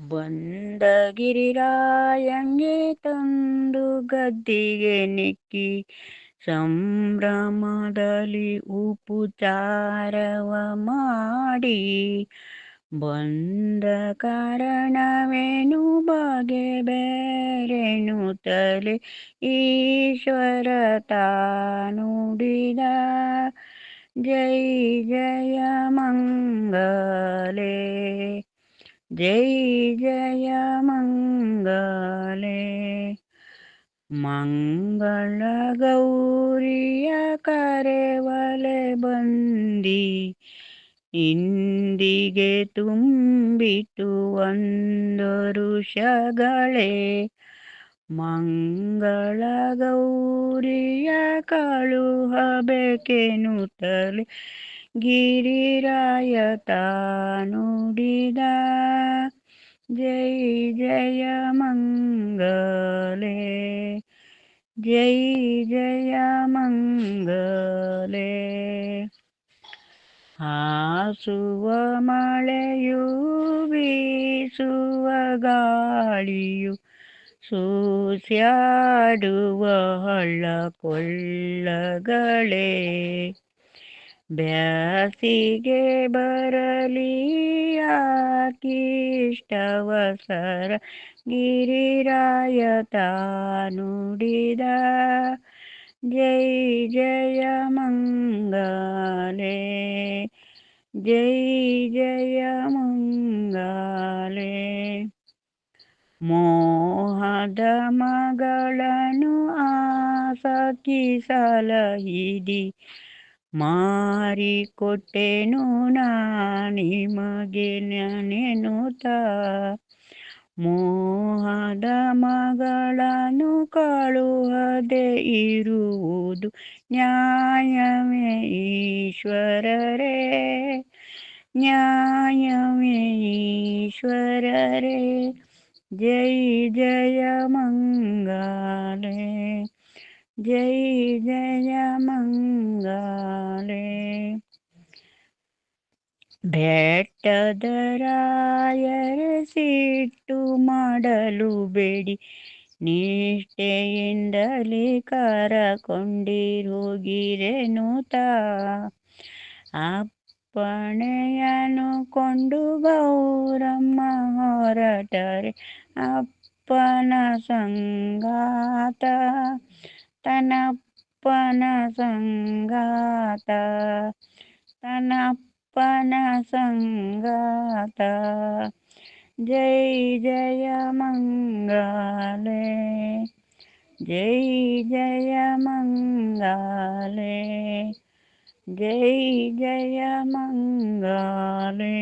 ಬಂದ ಗಿರಿರಾಯಂಗೆ ತಂದು ಗದ್ದಿಗೆ ನಿಕ್ಕಿ, ಸಂಭ್ರಮದಲ್ಲಿ ಉಪಚಾರವ ಮಾಡಿ. ಬಂದ ಕಾರಣವೇನು? ಬಗೆ ಬೇರೆನು ತಲೆ ಈಶ್ವರ ತಾನುಡಿದ. ಜೈ ಜಯ ಮಂಗಲೇ ಜೈ ಜಯ ಮಂಗಲೇ. ಮಂಗಳ ಗೌರಿಯ ಕರೆವಲೆ ಬಂದಿ ಇಂದಿಗೆ ತುಂಬಿತು ಒಂದು ಋಷಗಳೇ. ಮಂಗಳ ಗೌರಿಯ ಕಳುಹಬೇಕೆನುತ್ತಲೇ ಗಿರಿರಾಯ ತಾನುಡಿದ ಜೈ ಜಯ ಮಂಗಲೇ ಜೈ ಜಯ ಮಂಗಲೇ ಹಾಸುವ ಮಳೆಯು ಬೀಸುವ ಗಾಳಿಯು ಸೂಸ್ಯಾಡುವ ಹಳ್ಳ ಕೊಳ್ಳಗಳೇ ಬ್ಯಾಸಿಗೆ ಬರಲಿ, ಆಕಿಷ್ಟವಸರ ಗಿರಿರಾಯ ತಾನುಡಿದ. ಜೈ ಜಯ ಮಂಗಲೆ, ಜೈ ಜಯ ಮಂಗಲೆ. ಮೋಹದ ಮಗಳನ್ನು ಆಸಕಿ ಸಲಹಿದಿ ಮಾರಿಕೊಟ್ಟೆನು ನಿಮಗೆ ನೆನೆನುತ್ತ ಮೋಹದ ಮಗಳನ್ನು ಕಳುಹದೆ ಇರುವುದು ನ್ಯಾಯವೇ ಈಶ್ವರರೇ. ನ್ಯಾಯವೇ ಈಶ್ವರರೇ. ಜೈ ಜಯ ಮಂಗಲೇ. ಜೈ ಜಯ ಮಂಗಲೇ ಬೆಟ್ಟದ ರಾಯರ ಸಿಟ್ಟು ಮಾಡಲು ಬೇಡಿ. ನಿಷ್ಠೆಯಿಂದಲೇ ಕರಕೊಂಡಿರುಗಿರೆನುತ ಅಪ್ಪಣೆಯನ್ನು ಕೊಂಡು ಗೌರಮ್ಮ ಹೊರಟರೆ. ಅಪ್ಪನ ಸಂಗಾತ, ತನ್ನಪ್ಪನ ಸಂಗಾತ ತನ್ನಪ್ಪನ ಸಂಗಾತ ಜೈ ಜಯ ಮಂಗಲೇ ಜೈ ಜಯ ಮಂಗಲೇ ಜೈ ಜಯ ಮಂಗಲೇ